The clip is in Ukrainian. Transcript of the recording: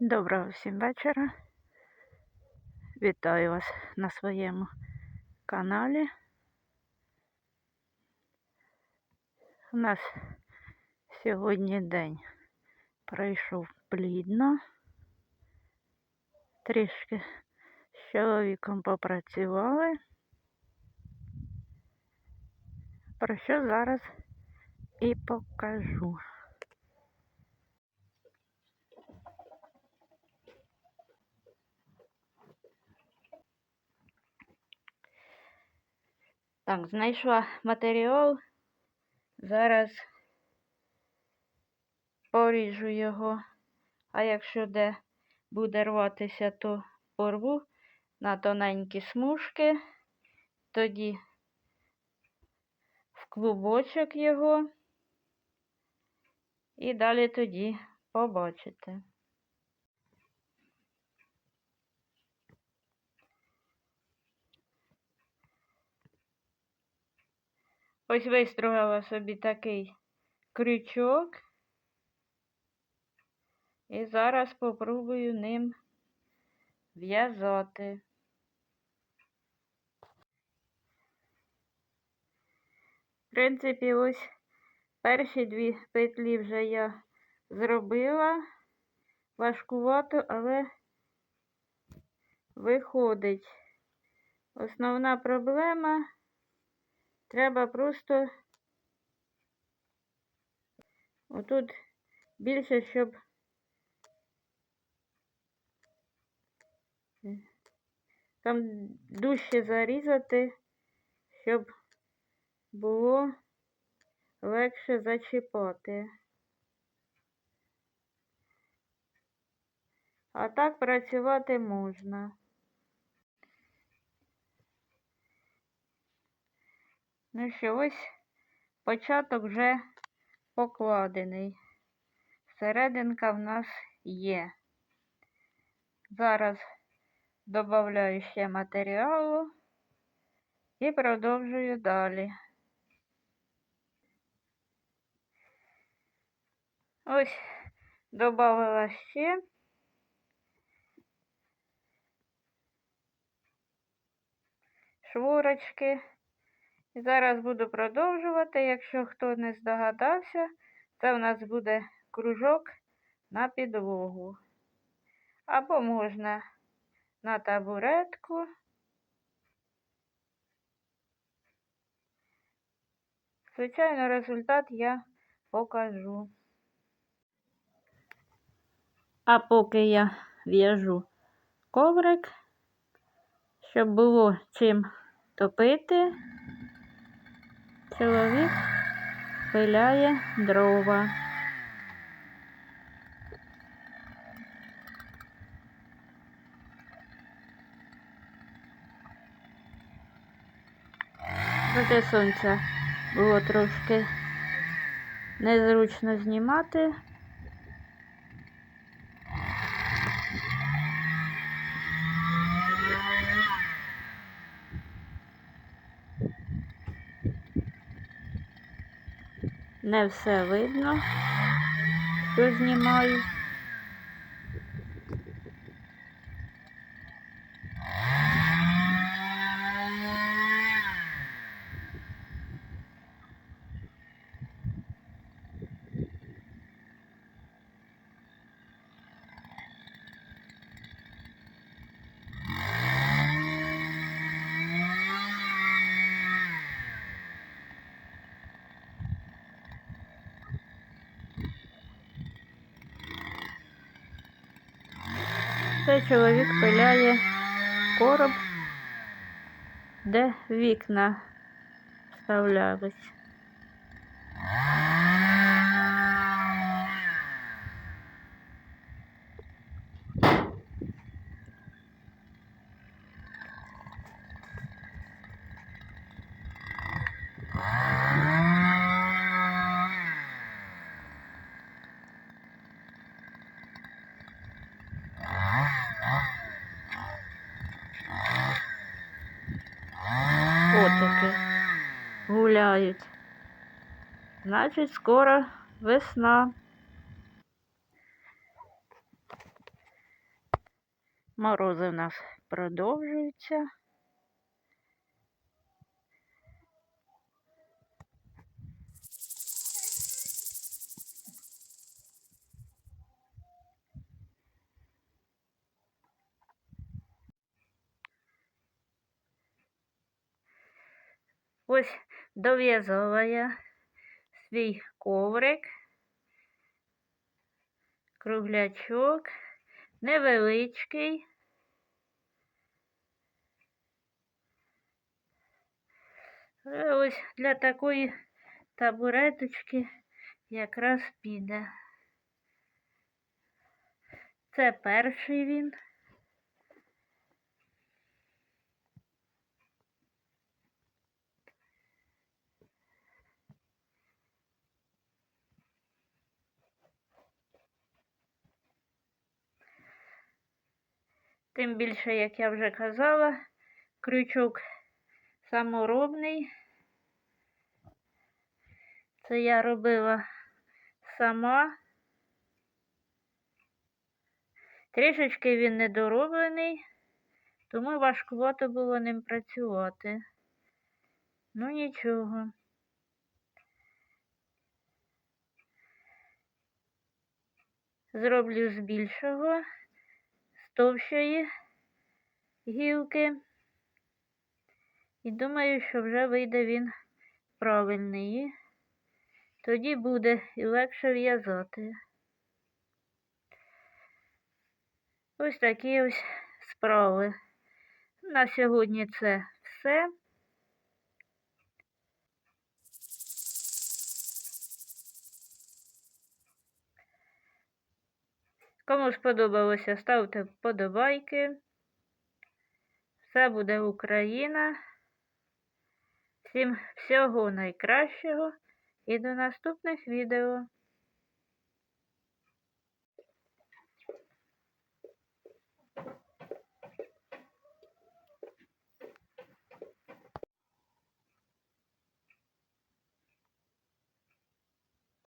Доброго всім вечора. Вітаю вас на своєму каналі. У нас сьогодні день пройшов плідно. Трішки з чоловіком попрацювали. Про що зараз і покажу. Так, знайшла матеріал. Зараз поріжу його, а якщо де буде рватися, то порву на тоненькі смужки, тоді в клубочок його і далі тоді побачите. Ось вистругала собі такий крючок. І зараз попробую ним в'язати. В принципі, ось перші дві петлі вже я зробила. Важкувато, але виходить. Основна проблема Треба просто отут більше, щоб там дужче зарізати, щоб було легше зачіпати. А так працювати можна. Ну що, ось початок вже покладений. Серединка в нас є. Зараз додаю ще матеріалу і продовжую далі. Ось додала ще. Шворочки. Зараз буду продовжувати. Якщо хто не здогадався, це в нас буде кружок на підлогу. Або можна на табуретку. Звичайно, результат я покажу. А поки я в'яжу коврик, щоб було чим топити чоловік пиляє дрова. Проте сонця було трошки незручно знімати. Не все видно, що знімаю. Це чоловік пиляє короб, де вікна вставлялись. Гуляють. Значить, скоро весна. Морози в нас продовжуються. Ось дов'язала свій коврик, круглячок, невеличкий. Е, Ось для такої табуреточки якраз піде. Це перший він. Тим більше, як я вже казала, крючок саморобний. Це я робила сама. Трішечки він недороблений, тому важкувато було ним працювати. Ну нічого. Зроблю з більшого, товщої гілки. І думаю, що вже вийде він правильний. Тоді буде і легше в'язати. Ось такі ось справи. На сьогодні це все. Кому сподобалося, ставте вподобайки. Все буде Україна. Всім всього найкращого і до наступних відео.